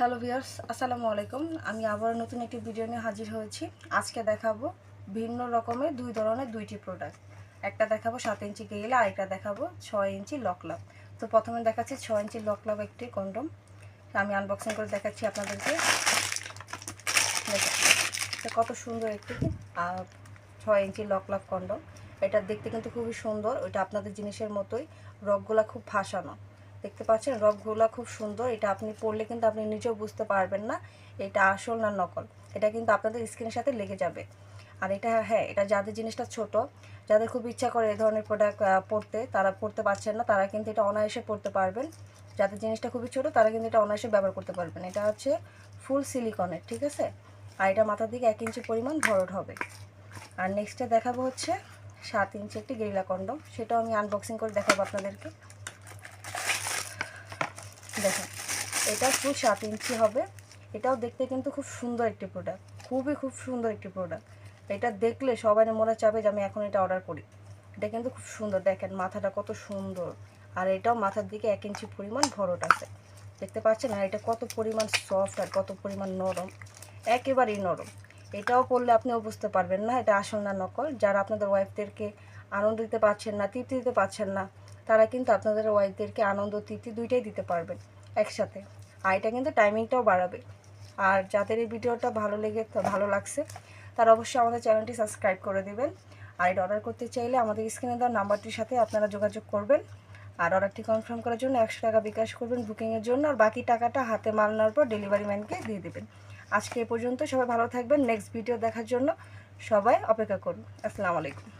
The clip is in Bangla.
হ্যালো ভিউয়ার্স, আসসালামু আলাইকুম। আমি আবার নতুন একটি ভিডিও নিয়ে হাজির হয়েছি। আজকে দেখাবো ভিন্ন রকমের দুই ধরনের দুইটি প্রোডাক্ট একটা দেখাবো সাত ইঞ্চি গেইলা, আরেকটা দেখাবো ছয় ইঞ্চি লকলাভ তো প্রথমে দেখাচ্ছি ছয় ইঞ্চি লকলাভ একটি কন্ডম। আমি আনবক্সিং করে দেখাচ্ছি আপনাদেরকে। দেখেন কত সুন্দর একটি ছয় ইঞ্চি লকলাভ কন্ডম। এটা দেখতে কিন্তু খুবই সুন্দর। ওইটা আপনাদের জিনিসের মতোই। রগগুলা খুব ফাঁসানো। দেখতে পাচ্ছেন, রগগুলা খুব সুন্দর। এটা আপনি পরলে কিন্তু আপনি নিজেও বুঝতে পারবেন না এটা আসল না নকল। এটা কিন্তু আপনাদের স্কিনের সাথে লেগে যাবে। আর এটা হ্যাঁ এটা যাদের জিনিসটা ছোট, যাদের খুব ইচ্ছা করে এই ধরনের প্রোডাক্ট পড়তে, তারা পড়তে পারছেন না, তারা কিন্তু এটা অনায়াসে পড়তে পারবেন। যাদের জিনিসটা খুবই ছোট, তারা কিন্তু এটা অনায়াসে ব্যবহার করতে পারবেন। এটা হচ্ছে ফুল সিলিকনের, ঠিক আছে? আর এটা মাথার দিকে এক ইঞ্চি পরিমাণ ভরট হবে। আর নেক্সটে দেখাবো হচ্ছে সাত ইঞ্চি একটি গেরিলা কন্ডম। সেটাও আমি আনবক্সিং করে দেখাবো আপনাদেরকে। দেখেন, এটা ফুল সাত ইঞ্চি হবে। এটাও দেখতে কিন্তু খুব সুন্দর একটি প্রোডাক্ট খুবই খুব সুন্দর একটি প্রোডাক্ট এটা দেখলে সবাই মনে চাবে যে আমি এখন এটা অর্ডার করি। এটা কিন্তু খুব সুন্দর, দেখেন মাথাটা কত সুন্দর। আর এটাও মাথার দিকে এক ইঞ্চি পরিমাণ ভরট আছে। দেখতে পাচ্ছেন? আর এটা কত পরিমাণ সফট আর কত পরিমাণ নরম। একেবারেই নরম। এটাও পড়লে আপনিও বুঝতে পারবেন না, এটা আসল না নকল। যারা আপনাদের ওয়াইফদেরকে আনন্দ দিতে পারছেন না, তৃপ্তি দিতে পারছেন না তারা কিন্তু আপনাদের ওয়াইফদেরকে আনন্দ, তৃপ্তি দুইটাই দিতে পারবেন একসাথে। আর এটা কিন্তু টাইমিংটাও বাড়াবে। আর যাদের এই ভিডিওটা ভালো লেগে, ভালো লাগছে, তারা অবশ্যই আমাদের চ্যানেলটি সাবস্ক্রাইব করে দেবেন। আর এটা অর্ডার করতে চাইলে আমাদের স্ক্রিনে দেওয়া নাম্বারটির সাথে আপনারা যোগাযোগ করবেন। আর অর্ডারটি কনফার্ম করার জন্য একশো টাকা বিকাশ করবেন বুকিংয়ের জন্য। আর বাকি টাকাটা হাতে মাল নেওয়ার পর ডেলিভারি ম্যানকে দিয়ে দেবেন। আজকে এ পর্যন্ত সবাই ভালো থাকবেন। নেক্সট ভিডিও দেখার জন্য সবাই অপেক্ষা করুন। আসসালামু আলাইকুম।